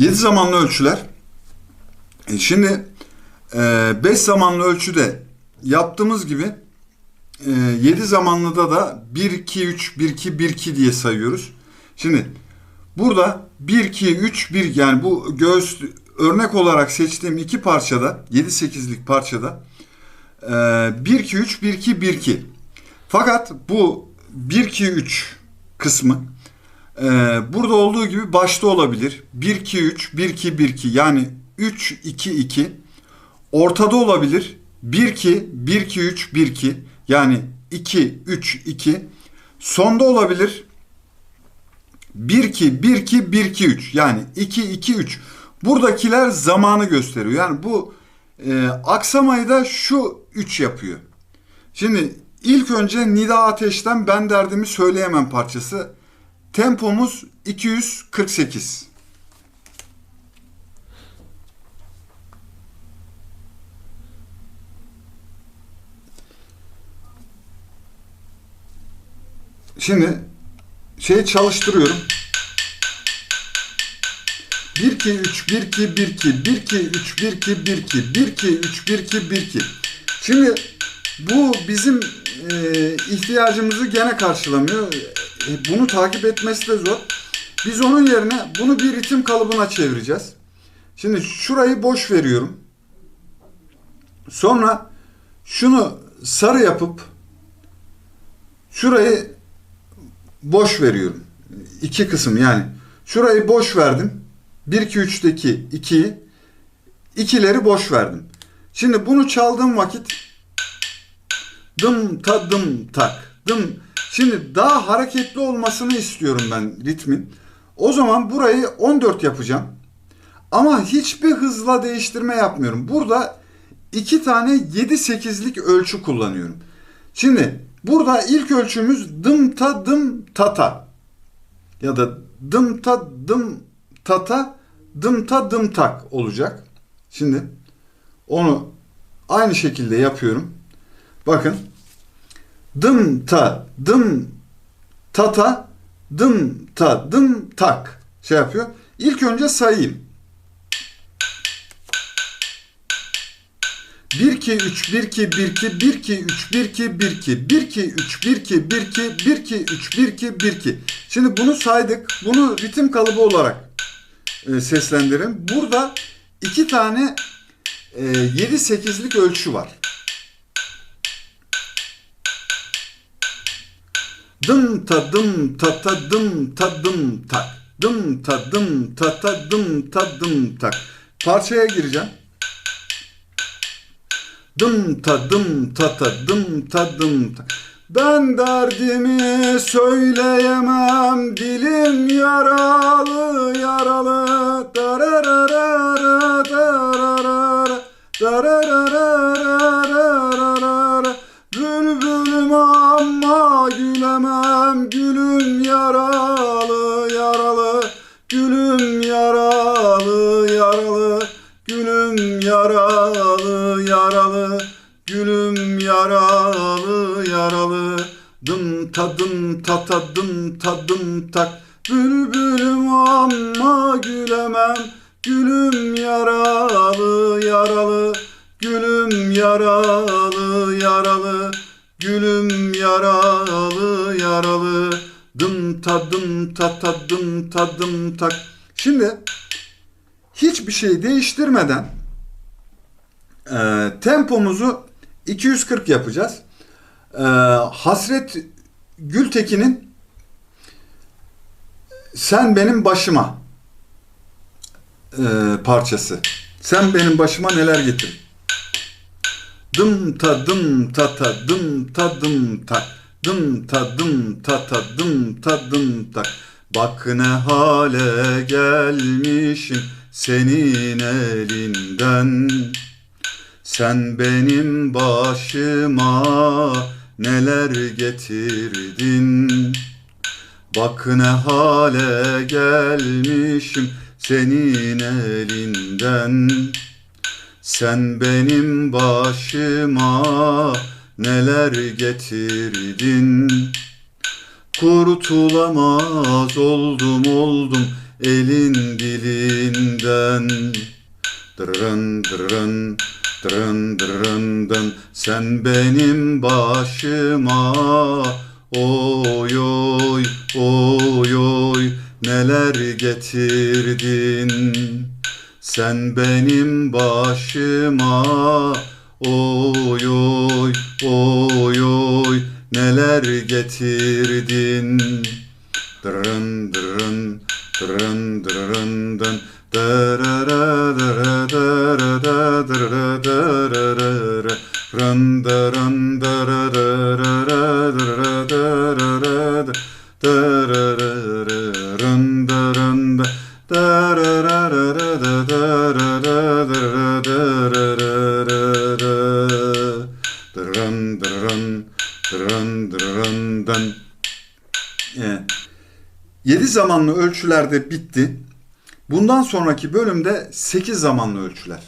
7 zamanlı ölçüler. E, şimdi 5 zamanlı ölçüde yaptığımız gibi 7 zamanlıda da 1 2 3 1 2 1 2 diye sayıyoruz. Şimdi burada 1 2 3 1 yani bu göğüs örnek olarak seçtiğim iki parçada 7-8'lik parçada 1 2 3 1 2 1 2. Fakat bu 1 2 3 kısmı e, burada olduğu gibi başta olabilir. 1 2 3 1 2 1 2 yani 3 2 2 ortada olabilir. 1 2 1 2 3 1 2 yani 2 3 2 sonda olabilir. 1 2 1 2 1 2 3 yani 2 2 3 buradakiler zamanı gösteriyor. Yani bu e, aksamayı da şu 3 yapıyor. Şimdi ilk önce Nida Ateş'ten Ben Derdimi Söyleyemem parçası. Tempomuz 248. Şimdi şey çalıştırıyorum. 1 2 3 1 2 1 2 1 2 3 1 2 1 2 1 2 3 1 2 1 2. Şimdi bu bizim e, ihtiyacımızı gene karşılamıyor. E, bunu takip etmesi de zor. Biz onun yerine bunu bir ritim kalıbına çevireceğiz. Şimdi şurayı boş veriyorum. Sonra şunu sarı yapıp şurayı boş veriyorum. İki kısım yani. Şurayı boş verdim. 1 2 3'teki 2'yi ikileri boş verdim. Şimdi bunu çaldığım vakit dım ta dım tak dım şimdi daha hareketli olmasını istiyorum ben ritmin. O zaman burayı 14 yapacağım. Ama hiçbir hızla değiştirme yapmıyorum. Burada iki tane 7-8'lik ölçü kullanıyorum. Şimdi burada ilk ölçümüz dım ta dım tata ya da dım ta dım tata dım ta dım tak olacak. Şimdi onu aynı şekilde yapıyorum. Bakın dım ta dım tata dım ta dım tak şey yapıyor. İlk önce sayayım. 1 2 3 1 2 1 2 1 2 3 1 2 1 2 1 2 3 1 2 1 2 1 2 3 1 2 1 2. Şimdi bunu saydık. Bunu ritim kalıbı olarak e, seslendirin. Burada iki tane e, 7-8'lik ölçü var. Dım ta dım ta ta dım ta dım tak. Dım ta dım ta ta dım ta dım tak. Parçaya gireceğim. Dım ta dım ta ta dım ta dım ta. Ben derdimi söyleyemem dilim yaralı yaralı darararara dararara darararara Bülbülüm ama gülemem gülüm yaralı yaralı. Gülüm yaralı yaralı. Gülüm yaralı yaralı. Gülüm yaralı yaralı. Dım tadım tatadım tadım tak bülbülüm ama gülemem. Gülüm yaralı yaralı. Gülüm yaralı yaralı dım tadım tatadım tadım tak şimdi hiçbir şey değiştirmeden e, tempomuzu 240 yapacağız. E, Hasret Gültekin'in Sen Benim Başıma e, parçası. Sen benim başıma neler getir. Dım ta dım ta ta dım ta dım tak. Dım ta dım ta ta dım ta dım tak. Bak ne hale gelmişim senin elinden. Sen benim başıma neler getirdin. Bak ne hale gelmişim senin elinden. Sen benim başıma neler getirdin. Kurtulamaz oldum oldum elin dilin dön Dırın dırın dırın dırın Sen benim başıma Oy oy oy oy. Neler getirdin? Sen benim başıma Oy oy oy oy Neler getirdin? Dırın dırın dırın dırın dın. Dırırı dırı dırı dı dırı dırın dırın dın Evet. 7 zamanlı ölçülerde bitti. Bundan sonraki bölümde 8 zamanlı ölçüler.